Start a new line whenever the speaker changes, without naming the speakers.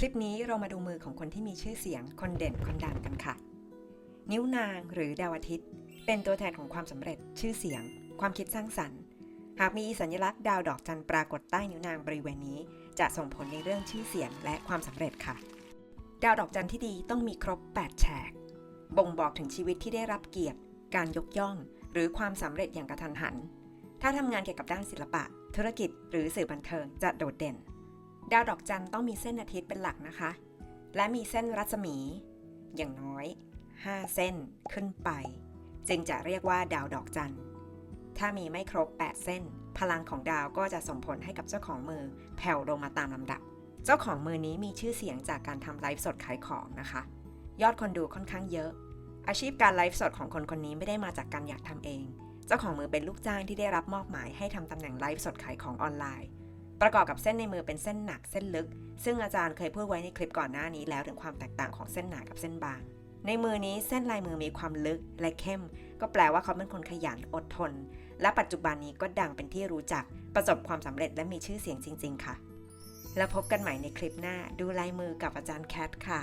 คลิปนี้เรามาดูมือของคนที่มีชื่อเสียง คนเด่น คนดังกันค่ะ นิ้วนางหรือดาวอาทิตย์ เป็นตัวแทนของความสำเร็จ ชื่อเสียง ความคิดสร้างสรรค์ หากมีสัญลักษณ์ดาวดอกจันทร์ปรากฏใต้นิ้วนางบริเวณนี้ จะส่งผลในเรื่องชื่อเสียงและความสำเร็จค่ะ ดาวดอกจันทร์ที่ดีต้องมีครบ 8 แฉก บ่งบอกถึงชีวิตที่ได้รับเกียรติ การยกย่อง หรือความสำเร็จอย่างกระทันหัน ถ้าทำงานเกี่ยวกับด้านศิลปะ ธุรกิจ หรือสื่อบันเทิงจะโดดเด่น ดาวดอกจันต้องมีเส้นอาทิตย์เป็นหลักนะคะ และมีเส้นรัศมี อย่างน้อย 5 เส้นขึ้นไป จึงจะเรียกว่าดาวดอกจันถ้ามีไม่ครบ 8 เส้น พลังของดาวก็จะส่งผลให้กับเจ้าของมือแผ่วลงมาตามลำดับ เจ้าของมือนี้มีชื่อเสียงจากการทำไลฟ์สดขายของนะคะ ยอดคนดูค่อนข้างเยอะ อาชีพการไลฟ์สดของคนคนนี้ไม่ได้มาจากการอยากทำเอง เจ้าของมือเป็นลูกจ้างที่ได้รับมอบหมายให้ทำตำแหน่งไลฟ์สดขายของออนไลน์ ประกอบกับเส้นในมือเป็นเส้นหนักเส้นลึก ซึ่งอาจารย์เคยพูดไว้ในคลิปก่อนหน้านี้แล้วถึงความแตกต่างของเส้นหนากับเส้นบาง ในมือนี้เส้นลายมือมีความลึกและเข้ม ก็แปลว่าเขาเป็นคนขยันอดทน และปัจจุบันนี้ก็ดังเป็นที่รู้จัก ประสบความสำเร็จและมีชื่อเสียงจริง ๆ ค่ะ แล้วพบกันใหม่ในคลิปหน้าดูลายมือกับอาจารย์แคทค่ะ